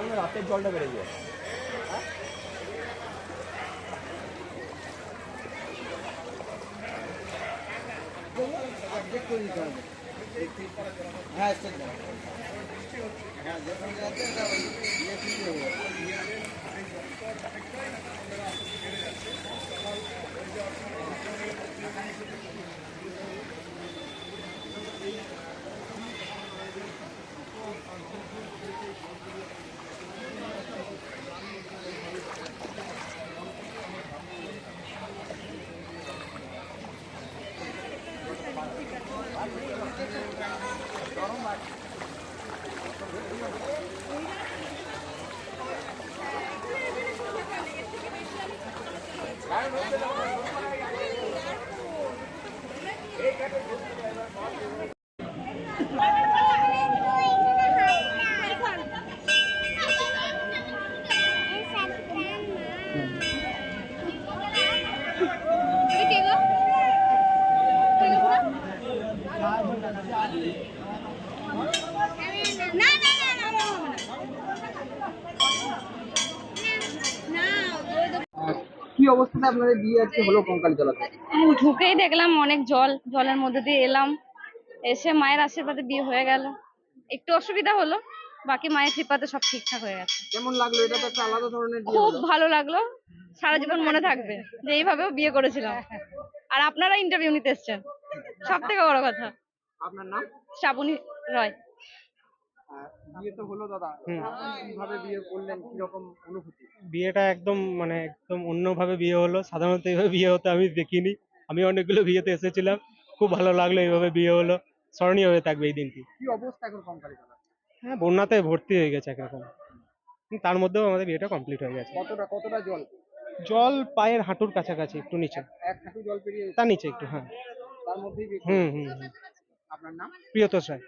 কারণে রাতের জলটা বেড়ে যায়। হ্যাঁ হ্যাঁ যেখানে আছে কি অবস্থাতে আপনাদের বিয়ে আজকে হলো কঙ্কালী ঢুকেই দেখলাম অনেক জল জলের মধ্যে দিয়ে এলাম। এসে মায়ের আশীর্বাদে বিয়ে হয়ে গেল। একটু অসুবিধা হলো বাকি মায়ের কৃপাতে সব ঠিকঠাক হয়ে গেছে। কেমন লাগল? এটা তো একটা আলাদা ধরনের খুব ভালো লাগল। সারা জীবন মনে থাকবে যে এইভাবেও বিয়ে করেছিলাম। আর আপনারা ইন্টারভিউ নিতে এসছেন। সব থেকে বড় কথা। আপনার নাম? শ্রাবণী রয়। বিয়ে তো হলো দাদা কীভাবে বিয়ে করলেন কীরকম অনুভূতি? বিয়েটা একদম মানে একদম অন্যভাবে বিয়ে হলো। সাধারণত এইভাবে বিয়ে হতে আমি দেখিনি। আমি অনেকগুলো বিয়েতে এসেছিলাম। খুব ভালো লাগল এইভাবে বিয়ে হলো। স্মরণীয় হয়ে থাকবে এই দিনটি। কি অবস্থা এখন তলা হ্যাঁ বন্যাতে ভর্তি হয়ে গেছে একরকম। তার মধ্যেও আমাদের বিয়েটা কমপ্লিট হয়ে গেছে। কতটা কতটা জল? জল পায়ের হাঁটুর কাছাকাছি একটু নিচে। এক হাঁটু জল পেরিয়ে তার নিচে একটু হ্যাঁ। তার মধ্যেই হুম হুম হুম। আপনার নাম? প্রিয়তোষ রায়